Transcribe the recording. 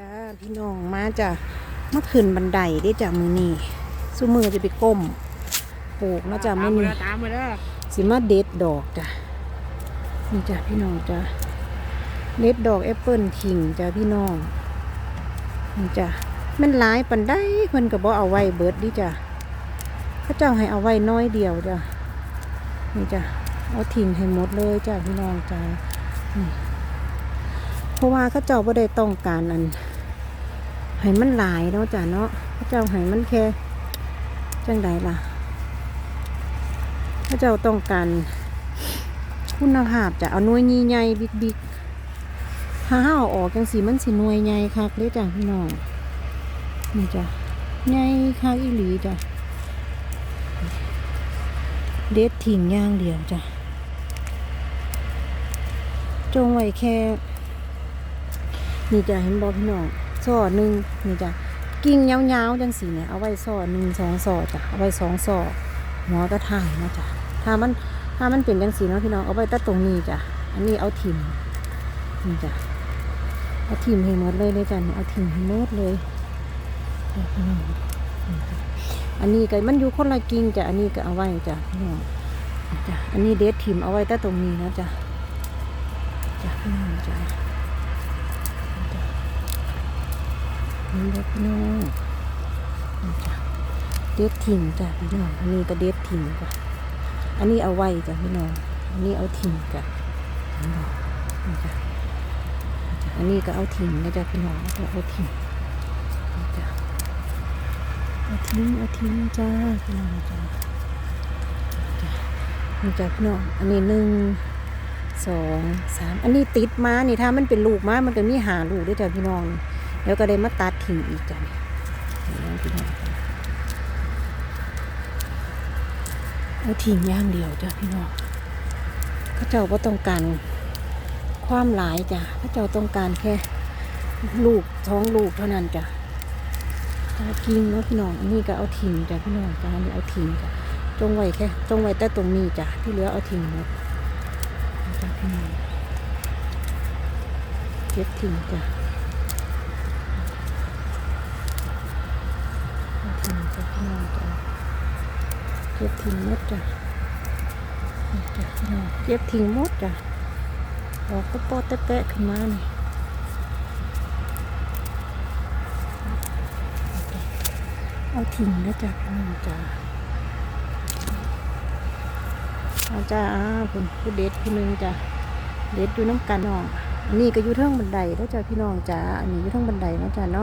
จ้าพี่น้องมาจ้ะมาขึ้นบันไดได้จ้ะมือนี่สู้มือจะไปก้มปลูกเนาะจ้ะมือนี่ตามมาเด้อสิมาเด็ดดอกจ้ะนี่จ้ะพี่น้องจ้ะเด็ดดอกแอปเปิลทิงจ้ะพี่น้องนี่จ้ะมันหลายปันได้เพิ่นก็บ่เอาไว้เบิดดิจ้ะพระเจ้าให้เอาไว้น้อยเดียวจ้ะนี่จ้ะเอาทิ้งให้หมดเลยจ้ะพี่น้องจ้ะนี่เพ ราะว่าเขาเจ้าบ่ได้ต้องการอันให้มันหลายเนาะจ้ะเนาะพระเจ้าให้มันแค่จังใดล่ะพระเจ้าต้องการคุณภาพจะเอาหน่วยใหญ่ๆบิ๊กๆถ้าห้าเอาออกจังสีมันสิหน่วยใหญ่คักเลยจ้ะพี่น้องนี่จ้ะใหญ่คักอีหลีจ้ะเด็ดทิ้งย่างเดียวจ้ะจงไว้แค่ นี่จะเห็นบอพี่น้องซ่อหนึ่งนี่จะกิ่งยาวๆจังสีเนี่ยเอาไว้ซ่อหนึ่งสองซ่อจ้ะเอาไว้สองซ่อหัวก็ถ่ายนะจ๊ะถ้ามันถ้ามันเป็นจังสีเนาะพี่น้องเอาไว้ตั้ตรงนี้จ้ะอันนี้เอาถิ่มนี่จ้ะเอาถิ่มให้หมดเลยเลยจ้ะเนี่ยเอาถิ่มให้หมดเลยอันนี้ก็มันอยู่คนละกิ่งจ้ะอันนี้ก็เอาไว้จ้ะพี่น้องจ้ะอันนี้เด็ดถิ่มเอาไว้ตั้ตรงนี้นะจ้ะจ้ะพี่น้องจ้ะนี่จ้ะ นี่เด็ดพี่น้องเด็ดทิ้งจ้ะพี่น้องอันนี้ก็เด็ดทิ้งจ้ะอันนี้เอาไว้จ้ะพี่น้องอันนี้เอาทิ้งจ้ะพี่น้องจ้ะอันนี้ก็เอาทิ้งนะจ้ะพี่น้องก็เอาทิ้งนี่จ้ะเอาทิ้งเอาทิ้งจ้าพี่น้องจ้ะนี่จ้ะพี่น้องอันนี้หนึ่งสองสามอันนี้ติดมานี่ถ้ามันเป็นลูกมามันก็มีหาลูกด้วยจ้ะพี่น้อง แล้วก็ได้มาตัดทิ้งอีกจ้ะนี่พี่น้องเอาทิ้งย่างเดียวจ้ะพี่น้องเขาเจ้าก็ต้องการความหลายจ้ะเขาเจ้าต้องการแค่ลูกท้องลูกเท่านั้นจ้ะเอากินเนาะพี่น้องอันนี้ก็เอาทิ้งจ้ะพี่น้องจ้ะอันนี้เอาทิ้งจ้ะจงไว้แค่จงไว้แต่ตรงนี้จ้ะที่เหลือเอาทิ้งหมดจ้ะพี่น้องเก็บทิ้งจ้ะ เจ้ะพี่น้องจ้ะเก็บทิ้งหมดจ้ะจ้ะพี่น้องเก็บทิ้งหมดจ้ะออกก็ปอดแตะขึ้นมานี่เอาทิ้งแล้วจ้ะพี่น้องจ้ะเอาจ้าอ่าผมผู้เด็ดผู้หนึงจ้ะเด็ดอยู่น้ำกันน้องอันนี้ก็อยู่เทิงบันไดแล้วจ้ะพี่น้องจ้ะอันนี้อยู่เทิงบันไดนะจ้ะเนาะ